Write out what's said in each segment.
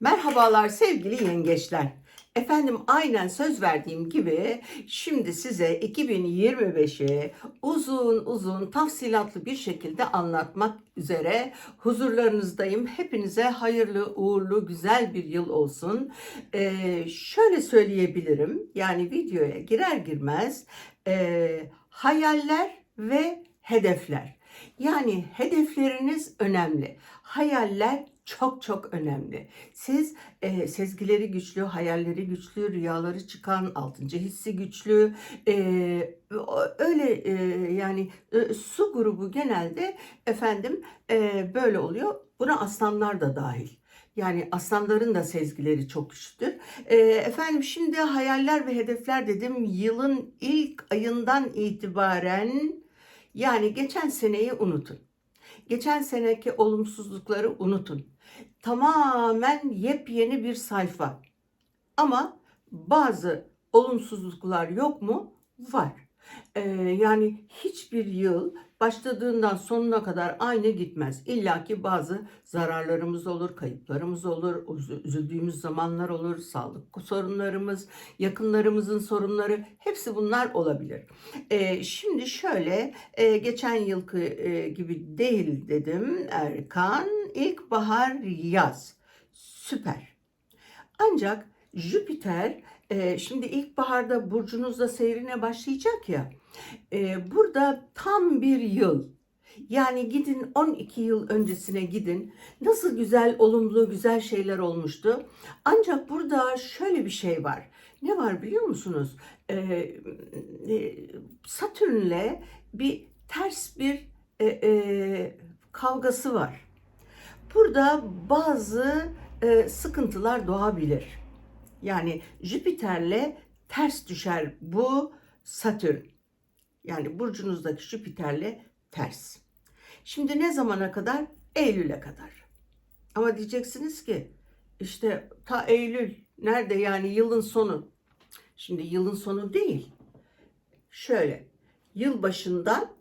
Merhabalar sevgili yengeçler. Efendim aynen söz verdiğim gibi şimdi size 2025'i uzun uzun tafsilatlı bir şekilde anlatmak üzere huzurlarınızdayım. Hepinize hayırlı, uğurlu, güzel bir yıl olsun. Ee, şöyle söyleyebilirim yani videoya girer girmez e, hayaller ve hedefler. Yani hedefleriniz önemli. Hayaller çok çok önemli. Siz e, sezgileri güçlü, hayalleri güçlü, rüyaları çıkan, altıncı hissi güçlü, e, öyle e, yani e, su grubu genelde efendim e, böyle oluyor. Buna aslanlar da dahil. Yani aslanların da sezgileri çok güçlüdür. E, efendim şimdi hayaller ve hedefler dedim. Yılın ilk ayından itibaren yani geçen seneyi unutun. Geçen seneki olumsuzlukları unutun. Tamamen yepyeni bir sayfa. Ama bazı olumsuzluklar yok mu? Var. Ee, yani hiçbir yıl başladığından sonuna kadar aynı gitmez. İlla ki bazı zararlarımız olur, kayıplarımız olur, üz- üzüldüğümüz zamanlar olur, sağlık sorunlarımız, yakınlarımızın sorunları hepsi bunlar olabilir. Ee, şimdi şöyle e, geçen yılki e, gibi değil dedim Erkan. İlkbahar yaz. Süper. Ancak Jüpiter e, şimdi ilkbaharda burcunuzda seyrine başlayacak ya. e, burada tam bir yıl. Yani gidin 12 yıl öncesine gidin. Nasıl güzel, olumlu, güzel şeyler olmuştu. Ancak burada şöyle bir şey var. Ne var biliyor musunuz? E, e, Satürn'le bir ters bir e, e, kavgası var. Burada bazı e, sıkıntılar doğabilir. Yani Jüpiter'le ters düşer bu Satürn. Yani burcunuzdaki Jüpiter'le ters. Şimdi ne zamana kadar? Eylül'e kadar. Ama diyeceksiniz ki işte ta Eylül nerede yani yılın sonu. Şimdi yılın sonu değil. Şöyle yıl başından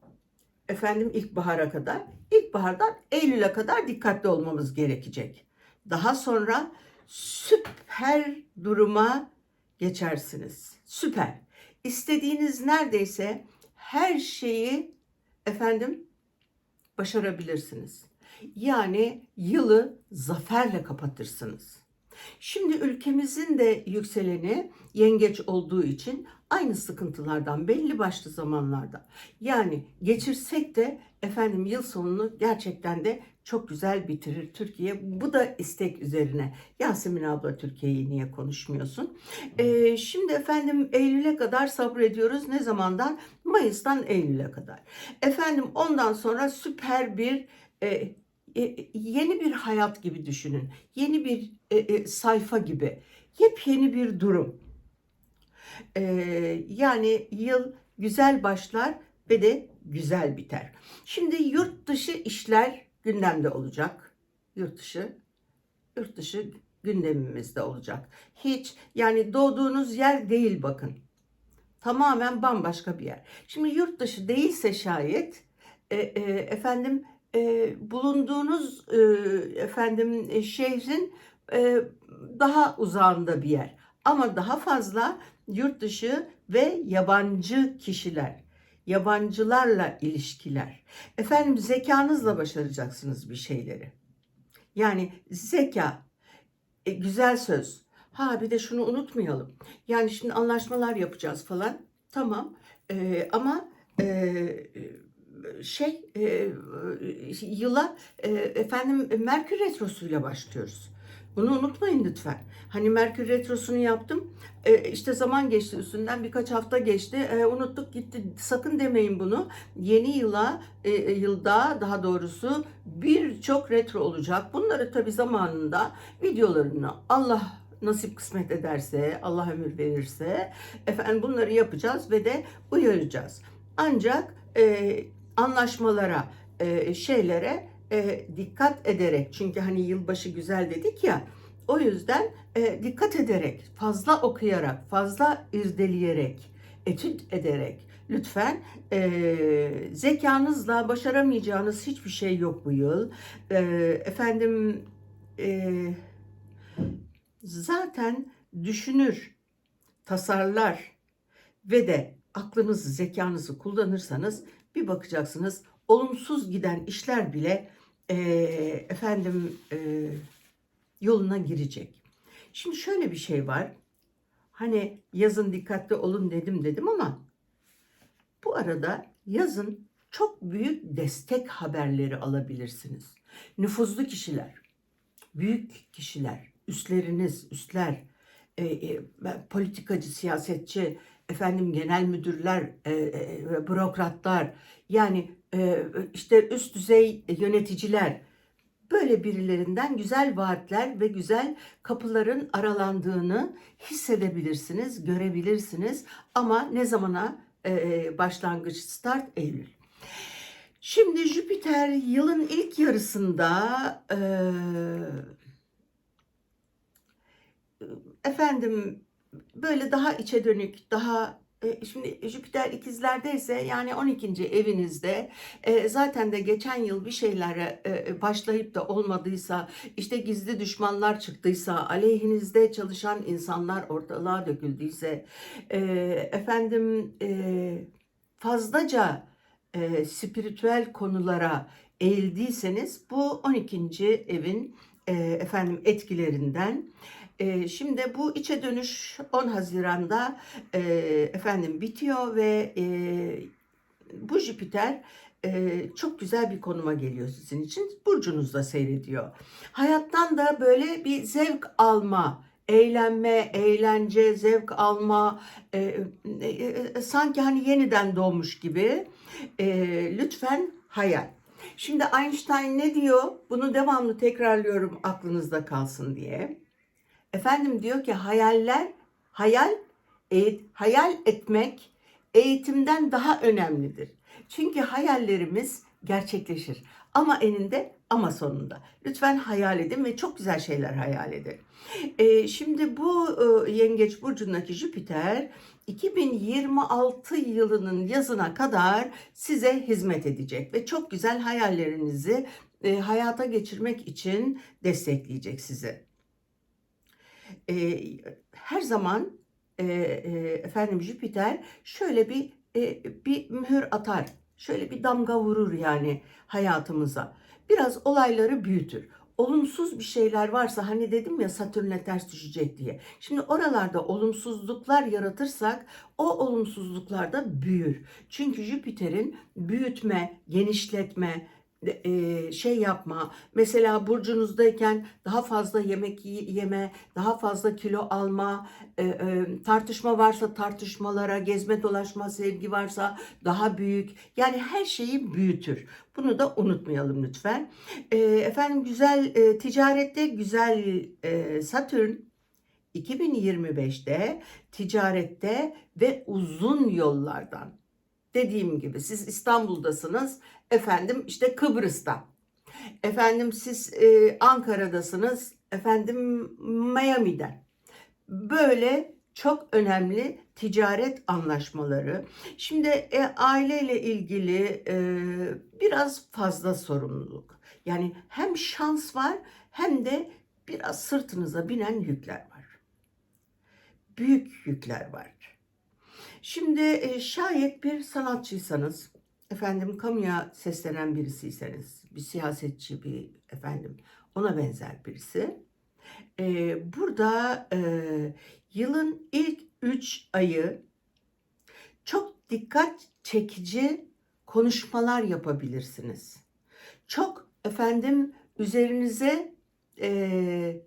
efendim ilkbahara kadar, ilkbahardan Eylül'e kadar dikkatli olmamız gerekecek. Daha sonra süper duruma geçersiniz. Süper. İstediğiniz neredeyse her şeyi efendim başarabilirsiniz. Yani yılı zaferle kapatırsınız. Şimdi ülkemizin de yükseleni yengeç olduğu için aynı sıkıntılardan belli başlı zamanlarda. Yani geçirsek de efendim yıl sonunu gerçekten de çok güzel bitirir Türkiye. Bu da istek üzerine. Yasemin abla Türkiye'yi niye konuşmuyorsun? Ee, şimdi efendim Eylül'e kadar sabrediyoruz. Ne zamandan? Mayıs'tan Eylül'e kadar. Efendim ondan sonra süper bir e, e, yeni bir hayat gibi düşünün. Yeni bir e, e, sayfa gibi. Yepyeni bir durum. E, yani yıl güzel başlar ve de güzel biter. Şimdi yurt dışı işler gündemde olacak. Yurt dışı, yurt dışı gündemimizde olacak. Hiç yani doğduğunuz yer değil bakın. Tamamen bambaşka bir yer. Şimdi yurt dışı değilse şayet e, e, efendim e, bulunduğunuz e, efendim e, şehrin e, daha uzağında bir yer. Ama daha fazla yurt dışı ve yabancı kişiler, yabancılarla ilişkiler. Efendim zekanızla başaracaksınız bir şeyleri. Yani zeka, e, güzel söz. Ha bir de şunu unutmayalım. Yani şimdi anlaşmalar yapacağız falan. Tamam. E, ama e, şey e, yıla e, efendim Merkür retrosuyla başlıyoruz. Bunu unutmayın lütfen. Hani Merkür retrosunu yaptım. E, işte zaman geçti üstünden birkaç hafta geçti. E, unuttuk gitti. Sakın demeyin bunu. Yeni yıla e, e, yılda daha doğrusu birçok retro olacak. Bunları tabii zamanında videolarını Allah nasip kısmet ederse, Allah ömür verirse efendim bunları yapacağız ve de uyaracağız. Ancak e, anlaşmalara, e, şeylere e, dikkat ederek çünkü hani yılbaşı güzel dedik ya o yüzden e, dikkat ederek, fazla okuyarak, fazla irdeleyerek, etüt ederek lütfen e, zekanızla başaramayacağınız hiçbir şey yok bu yıl. E, efendim e, zaten düşünür, tasarlar ve de aklınızı, zekanızı kullanırsanız bir bakacaksınız olumsuz giden işler bile eee, efendim eee, yoluna girecek. Şimdi şöyle bir şey var. Hani yazın dikkatli olun dedim dedim ama bu arada yazın çok büyük destek haberleri alabilirsiniz. Nüfuzlu kişiler, büyük kişiler, üstleriniz, üstler, e, e, politikacı, siyasetçi, efendim genel müdürler, e, e, bürokratlar, yani e, işte üst düzey yöneticiler, böyle birilerinden güzel vaatler ve güzel kapıların aralandığını hissedebilirsiniz, görebilirsiniz. Ama ne zamana e, başlangıç start Eylül. Şimdi Jüpiter yılın ilk yarısında e, efendim böyle daha içe dönük, daha e, şimdi Jüpiter ikizlerdeyse yani 12. evinizde e, zaten de geçen yıl bir şeylere e, başlayıp da olmadıysa işte gizli düşmanlar çıktıysa aleyhinizde çalışan insanlar ortalığa döküldüyse e, efendim e, fazlaca e, spiritüel konulara eğildiyseniz bu 12. evin e, efendim etkilerinden e, şimdi bu içe dönüş 10 Haziran'da e, efendim bitiyor ve e, bu Jüpiter e, çok güzel bir konuma geliyor sizin için. Burcunuzda seyrediyor. Hayattan da böyle bir zevk alma, eğlenme, eğlence, zevk alma, e, e, e, sanki hani yeniden doğmuş gibi. E, lütfen hayal. Şimdi Einstein ne diyor? Bunu devamlı tekrarlıyorum aklınızda kalsın diye. Efendim diyor ki hayaller, hayal, e, hayal etmek eğitimden daha önemlidir. Çünkü hayallerimiz gerçekleşir. Ama eninde ama sonunda. Lütfen hayal edin ve çok güzel şeyler hayal edin. E, şimdi bu e, Yengeç Burcu'ndaki Jüpiter 2026 yılının yazına kadar size hizmet edecek ve çok güzel hayallerinizi e, hayata geçirmek için destekleyecek sizi e, her zaman e, e, efendim Jüpiter şöyle bir e, bir mühür atar. Şöyle bir damga vurur yani hayatımıza. Biraz olayları büyütür. Olumsuz bir şeyler varsa hani dedim ya Satürn'e ters düşecek diye. Şimdi oralarda olumsuzluklar yaratırsak o olumsuzluklar da büyür. Çünkü Jüpiter'in büyütme, genişletme, e, şey yapma. Mesela burcunuzdayken daha fazla yemek yeme, daha fazla kilo alma, e, e, tartışma varsa tartışmalara, gezme dolaşma sevgi varsa daha büyük. Yani her şeyi büyütür. Bunu da unutmayalım lütfen. Efendim güzel ticarette güzel Satürn 2025'te ticarette ve uzun yollardan dediğim gibi siz İstanbul'dasınız efendim işte Kıbrıs'ta efendim siz e, Ankara'dasınız efendim Miami'de böyle çok önemli ticaret anlaşmaları. Şimdi e, aileyle ilgili e, biraz fazla sorumluluk. Yani hem şans var hem de biraz sırtınıza binen yükler var. Büyük yükler var. Şimdi e, şayet bir sanatçıysanız, efendim kamuya seslenen birisiyseniz, bir siyasetçi, bir efendim ona benzer birisi. E, burada e, yılın ilk üç ayı çok dikkat çekici konuşmalar yapabilirsiniz. Çok efendim üzerinize e,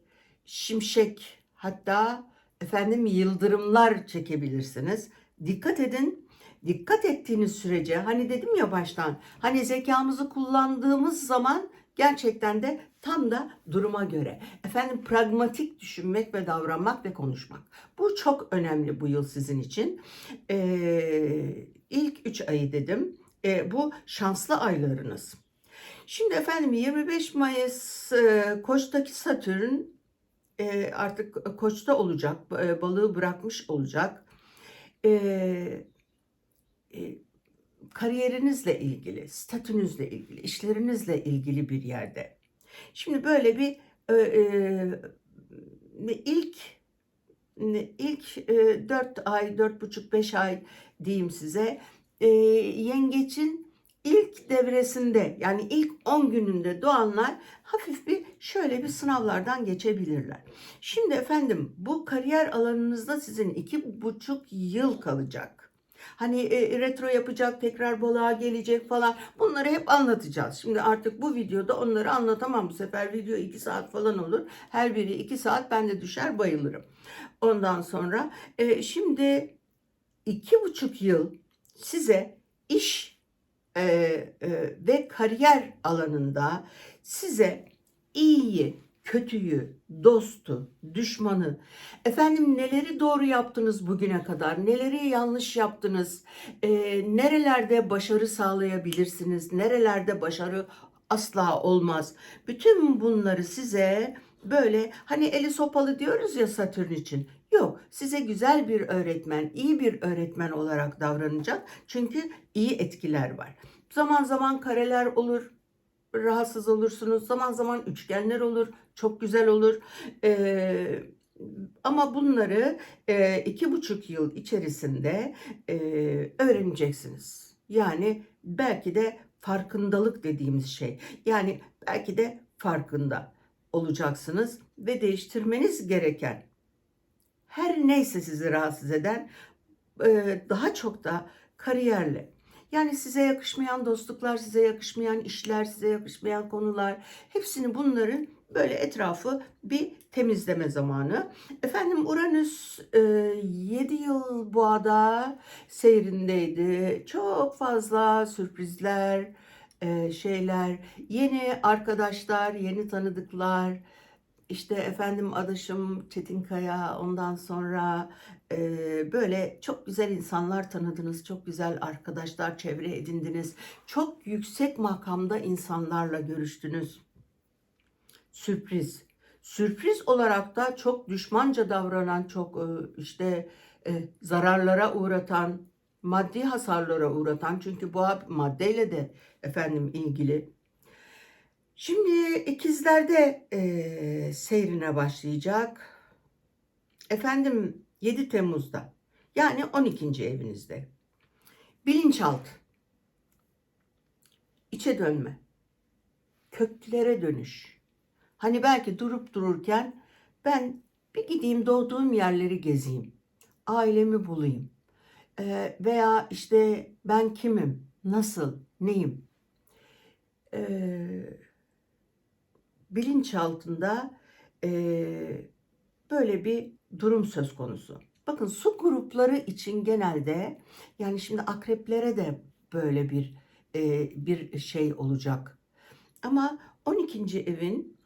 şimşek hatta efendim yıldırımlar çekebilirsiniz. Dikkat edin. Dikkat ettiğiniz sürece hani dedim ya baştan hani zekamızı kullandığımız zaman gerçekten de tam da duruma göre. Efendim pragmatik düşünmek ve davranmak ve konuşmak. Bu çok önemli bu yıl sizin için. Ee, ilk 3 ayı dedim. Ee, bu şanslı aylarınız. Şimdi efendim 25 Mayıs e, Koç'taki Satürn e, artık Koç'ta olacak. E, balığı bırakmış olacak e, kariyerinizle ilgili, statünüzle ilgili, işlerinizle ilgili bir yerde. Şimdi böyle bir e, e, ilk ilk e, 4 ay, 4,5-5 ay diyeyim size e, yengeçin ilk devresinde yani ilk 10 gününde doğanlar hafif bir şöyle bir sınavlardan geçebilirler. Şimdi efendim bu kariyer alanınızda sizin iki buçuk yıl kalacak. Hani e, retro yapacak, tekrar balığa gelecek falan. Bunları hep anlatacağız. Şimdi artık bu videoda onları anlatamam. Bu sefer video 2 saat falan olur. Her biri 2 saat ben de düşer bayılırım. Ondan sonra e, şimdi iki buçuk yıl size iş e, ve kariyer alanında size iyiyi, kötüyü, dostu, düşmanı, efendim neleri doğru yaptınız bugüne kadar, neleri yanlış yaptınız, e, nerelerde başarı sağlayabilirsiniz, nerelerde başarı asla olmaz. Bütün bunları size böyle hani eli sopalı diyoruz ya Satürn için. Yok, size güzel bir öğretmen, iyi bir öğretmen olarak davranacak. Çünkü iyi etkiler var. Zaman zaman kareler olur, rahatsız olursunuz. Zaman zaman üçgenler olur, çok güzel olur. Ee, ama bunları e, iki buçuk yıl içerisinde e, öğreneceksiniz. Yani belki de farkındalık dediğimiz şey. Yani belki de farkında olacaksınız ve değiştirmeniz gereken her neyse sizi rahatsız eden e, daha çok da kariyerle yani size yakışmayan dostluklar, size yakışmayan işler, size yakışmayan konular hepsini bunların böyle etrafı bir temizleme zamanı. Efendim Uranüs e, 7 yıl boğada seyrindeydi. Çok fazla sürprizler, e, şeyler, yeni arkadaşlar, yeni tanıdıklar, işte efendim adaşım Çetin Kaya, ondan sonra e, böyle çok güzel insanlar tanıdınız, çok güzel arkadaşlar çevre edindiniz, çok yüksek makamda insanlarla görüştünüz. Sürpriz. Sürpriz olarak da çok düşmanca davranan, çok e, işte e, zararlara uğratan, maddi hasarlara uğratan çünkü bu maddeyle de efendim ilgili Şimdi ikizlerde e, seyrine başlayacak. Efendim 7 Temmuz'da yani 12. evinizde. Bilinçaltı. içe dönme. Köklere dönüş. Hani belki durup dururken ben bir gideyim doğduğum yerleri gezeyim. Ailemi bulayım. E, veya işte ben kimim, nasıl, neyim? Eee bilinçaltında e, böyle bir durum söz konusu. Bakın su grupları için genelde yani şimdi akreplere de böyle bir e, bir şey olacak. Ama 12. evin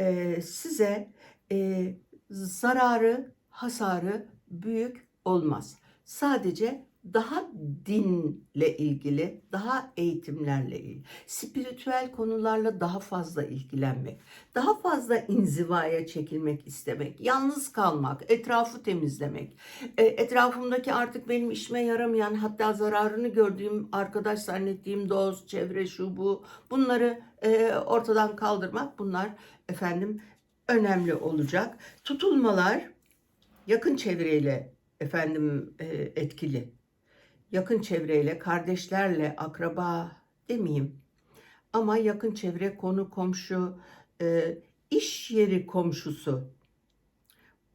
e, size e, zararı, hasarı büyük olmaz. Sadece daha dinle ilgili, daha eğitimlerle ilgili, spiritüel konularla daha fazla ilgilenmek, daha fazla inzivaya çekilmek istemek, yalnız kalmak, etrafı temizlemek, e, etrafımdaki artık benim işime yaramayan hatta zararını gördüğüm arkadaş zannettiğim dost, çevre, şu bu bunları e, ortadan kaldırmak bunlar efendim önemli olacak. Tutulmalar yakın çevreyle efendim e, etkili yakın çevreyle, kardeşlerle, akraba demeyeyim ama yakın çevre, konu, komşu, e, iş yeri komşusu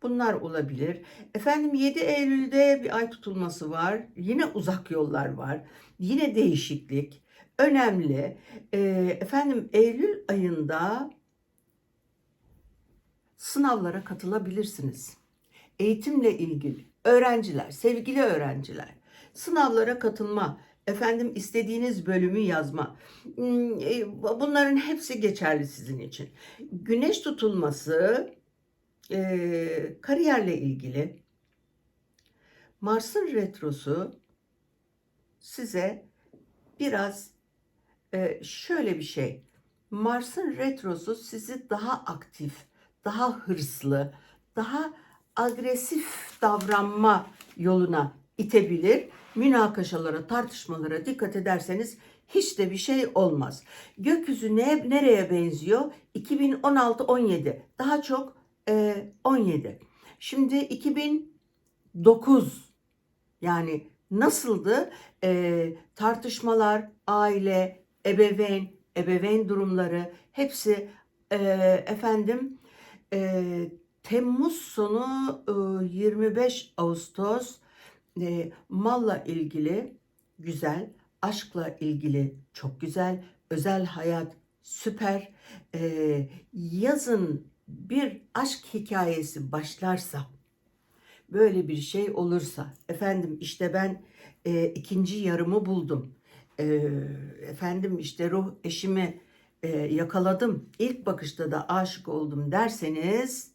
bunlar olabilir. Efendim 7 Eylül'de bir ay tutulması var. Yine uzak yollar var. Yine değişiklik. Önemli. E, efendim Eylül ayında sınavlara katılabilirsiniz. Eğitimle ilgili öğrenciler, sevgili öğrenciler sınavlara katılma, efendim istediğiniz bölümü yazma. Hmm, e, bunların hepsi geçerli sizin için. Güneş tutulması e, kariyerle ilgili. Mars'ın retrosu size biraz e, şöyle bir şey. Mars'ın retrosu sizi daha aktif, daha hırslı, daha agresif davranma yoluna itebilir. Münakaşalara, tartışmalara dikkat ederseniz hiç de bir şey olmaz. Gökyüzü ne, nereye benziyor? 2016-17 daha çok e, 17. Şimdi 2009 yani nasıldı? E, tartışmalar, aile, ebeveyn, ebeveyn durumları hepsi e, efendim e, Temmuz sonu e, 25 Ağustos e, malla ilgili güzel, aşkla ilgili çok güzel, özel hayat süper. E, yazın bir aşk hikayesi başlarsa, böyle bir şey olursa, efendim işte ben e, ikinci yarımı buldum. E, efendim işte ruh eşimi e, yakaladım. İlk bakışta da aşık oldum derseniz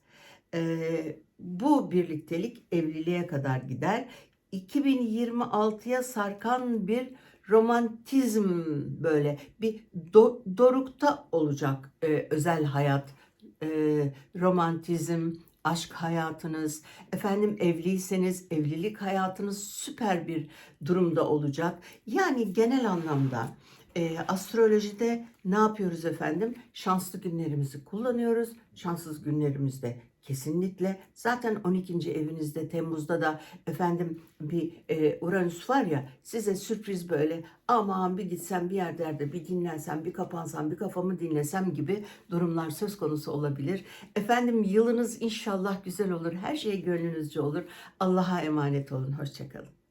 e, bu birliktelik evliliğe kadar gider. 2026'ya sarkan bir romantizm böyle bir do- dorukta olacak e, özel hayat, e, romantizm, aşk hayatınız, efendim evliyseniz evlilik hayatınız süper bir durumda olacak. Yani genel anlamda e, astrolojide ne yapıyoruz efendim? Şanslı günlerimizi kullanıyoruz. Şanssız günlerimizde kesinlikle. Zaten 12. evinizde Temmuz'da da efendim bir e, Uranüs var ya size sürpriz böyle aman bir gitsem bir yerlerde bir dinlensem bir kapansam bir kafamı dinlesem gibi durumlar söz konusu olabilir. Efendim yılınız inşallah güzel olur. Her şey gönlünüzce olur. Allah'a emanet olun. Hoşçakalın.